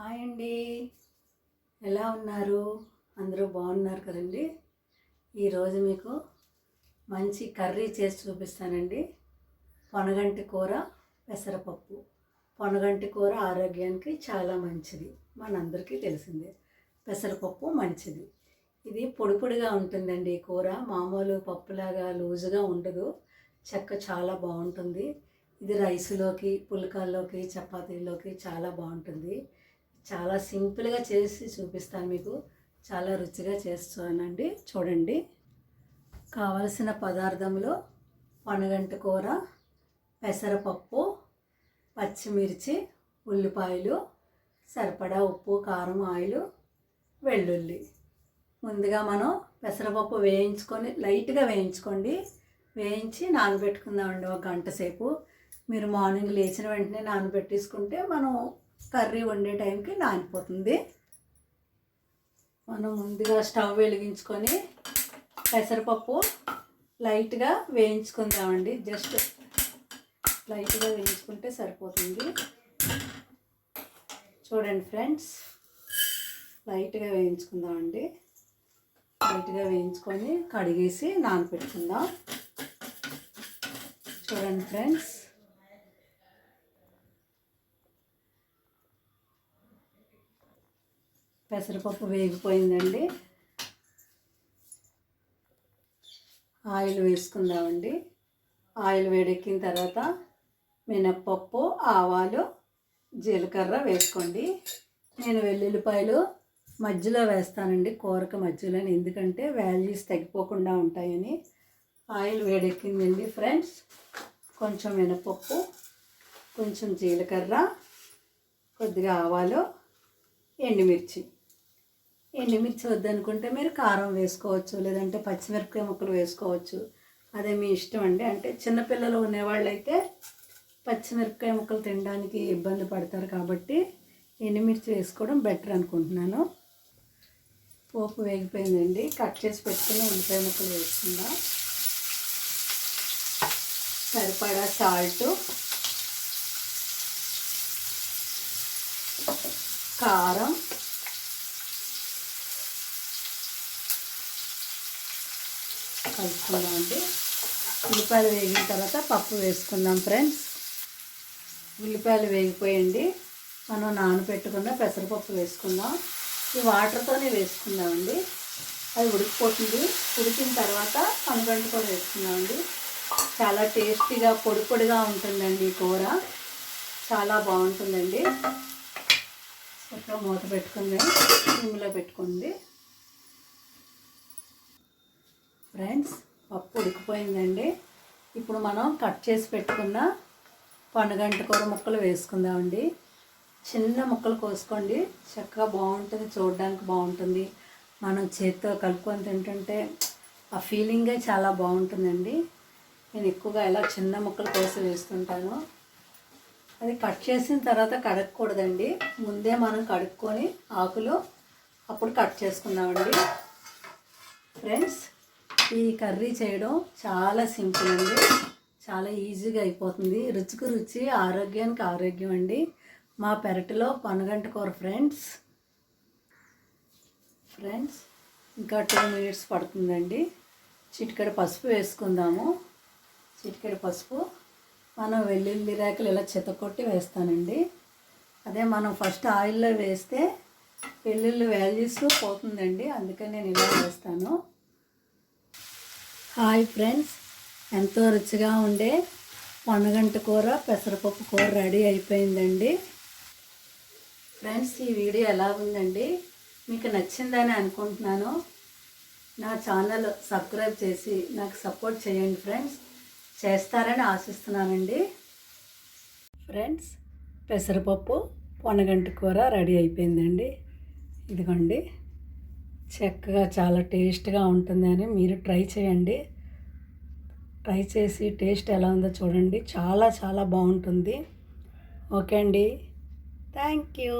Hi అండి. ఎలా ఉన్నారు? అందరూ బాగున్నారు కదండి? ఈరోజు మీకు మంచి కర్రీ చేసి చూపిస్తానండి. పొనగంటి కూర పెసరపప్పు. పొనగంటి కూర ఆరోగ్యానికి చాలా మంచిది. మనందరికీ తెలిసిందే. పెసరపప్పు మంచిది. ఇది పొడి పొడిగా ఉంటుందండి ఈ కూర. మామూలు పప్పులాగా లూజుగా ఉండదు. చెక్క చాలా బాగుంటుంది. ఇది రైస్లోకి పుల్కాల్లోకి చపాతీల్లోకి చాలా బాగుంటుంది. చాలా సింపుల్గా చేసి చూపిస్తాను మీకు. చాలా రుచిగా చేస్తానండి. చూడండి. కావలసిన పదార్థంలో పనగంట కూర పెసరపప్పు పచ్చిమిర్చి ఉల్లిపాయలు సరిపడా ఉప్పు కారం ఆయిల్ వెల్లుల్లి. ముందుగా మనం పెసరపప్పు వేయించుకొని లైట్గా వేయించుకోండి. వేయించి నానబెట్టుకుందామండి ఒక గంట సేపు. మీరు మార్నింగ్ లేచిన వెంటనే నానబెట్టేసుకుంటే మనం కర్రీ వండే టైంకి నానిపోతుంది. మనం ముందుగా స్టవ్ వెలిగించుకొని పెసరపప్పు లైట్గా వేయించుకుందామండి. జస్ట్ లైట్గా వేయించుకుంటే సరిపోతుంది. చూడండి ఫ్రెండ్స్ లైట్గా వేయించుకుందామండి. లైట్గా వేయించుకొని కడిగేసి నానపెట్టుకుందాం. చూడండి ఫ్రెండ్స్ పెసరపప్పు వేగిపోయిందండి. ఆయిల్ వేసుకుందామండి. ఆయిల్ వేడెక్కిన తర్వాత మినప్పప్పు ఆవాలు జీలకర్ర వేసుకోండి. నేను వెల్లుల్లిపాయలు మధ్యలో వేస్తానండి కూరక మధ్యలో. ఎందుకంటే వాల్యూస్ తగ్గిపోకుండా ఉంటాయని. ఆయిల్ వేడెక్కిందండి ఫ్రెండ్స్. కొంచెం మినపప్పు కొంచెం జీలకర్ర కొద్దిగా ఆవాలు ఎండుమిర్చి. ఎండుమిర్చి వద్దనుకుంటే మీరు కారం వేసుకోవచ్చు లేదంటే పచ్చిమిరపకాయ ముక్కలు వేసుకోవచ్చు. అదే మీ ఇష్టం అండి. అంటే చిన్నపిల్లలు ఉన్నవాళ్ళైతే అయితే పచ్చిమిరపకాయ ముక్కలు తినడానికి ఇబ్బంది పడతారు కాబట్టి ఎండుమిర్చి వేసుకోవడం బెటర్ అనుకుంటున్నాను. పోపు వేగిపోయిందండి. కట్ చేసి పెట్టుకుని ఉల్లిపాయ ముక్కలు వేసుకుందాం. సరిపడా సాల్ట్ కారం కలుపుకుందామండి ఉల్లిపాయలు వేగిన తర్వాత పప్పు వేసుకుందాం ఫ్రెండ్స్. ఉల్లిపాయలు వేగిపోయండి. మనం నానబెట్టుకున్న పెసరపప్పు వేసుకుందాం. ఈ వాటర్తోనే వేసుకుందామండి అది ఉడికిపోతుంది. ఉడికిన తర్వాత పనగంట కూడా వేసుకుందామండి చాలా టేస్టీగా పొడి పొడిగా ఉంటుందండి ఈ కూర. చాలా బాగుంటుందండి. చక్కగా మూత పెట్టుకుంది. సిమ్లో పెట్టుకుంది. ఫ్రెండ్స్ పప్పు ఉడికిపోయిందండి. ఇప్పుడు మనం కట్ చేసి పెట్టుకున్న పండుగంట కూర ముక్కలు వేసుకుందామండి. చిన్న ముక్కలు కోసుకోండి. చక్కగా బాగుంటుంది చూడడానికి బాగుంటుంది. మనం చేతితో కలుపుకొని తింటుంటే ఆ ఫీలింగే చాలా బాగుంటుందండి. నేను ఎక్కువగా ఇలా చిన్న ముక్కలు కోసి వేస్తుంటాను. అది కట్ చేసిన తర్వాత కడగకూడదండి. ముందే మనం కడుక్కొని ఆకులు అప్పుడు కట్ చేసుకుందామండి. ఫ్రెండ్స్ ఈ కర్రీ చేయడం చాలా సింపుల్ అండి. చాలా ఈజీగా అయిపోతుంది. రుచికి రుచి ఆరోగ్యానికి ఆరోగ్యం అండి. మా పెరటిలో పనగంట కూర ఫ్రెండ్స్. ఫ్రెండ్స్ ఇంకా టూ మినిట్స్ పడుతుందండి. చిటికెడ పసుపు వేసుకుందాము. చిటికెడ పసుపు. మనం వెల్లుల్లి రేకలు ఇలా చితకొట్టి వేస్తానండి. అదే మనం ఫస్ట్ ఆయిల్లో వేస్తే వెల్లుల్లి వాల్యూస్ పోతుందండి. అందుకని నేను ఇలా వేస్తాను. Hi friends. ఎంతో రుచిగా ఉండే పొనగంట కూర పెసరపప్పు కూర రెడీ అయిపోయిందండి. ఫ్రెండ్స్ ఈ వీడియో ఎలా ఉందండి? మీకు నచ్చిందని అనుకుంటున్నాను. నా ఛానల్ సబ్స్క్రైబ్ చేసి నాకు సపోర్ట్ చేయండి ఫ్రెండ్స్. చేస్తారని ఆశిస్తున్నానండి. ఫ్రెండ్స్ పెసరపప్పు పొనగంట కూర రెడీ అయిపోయిందండి. ఇదిగోండి. చక్కగా చాలా టేస్ట్గా ఉంటుందని మీరు ట్రై చేయండి. ట్రై చేసి టేస్ట్ ఎలా ఉందో చూడండి. చాలా చాలా బాగుంటుంది. ఓకే అండి. Thank you.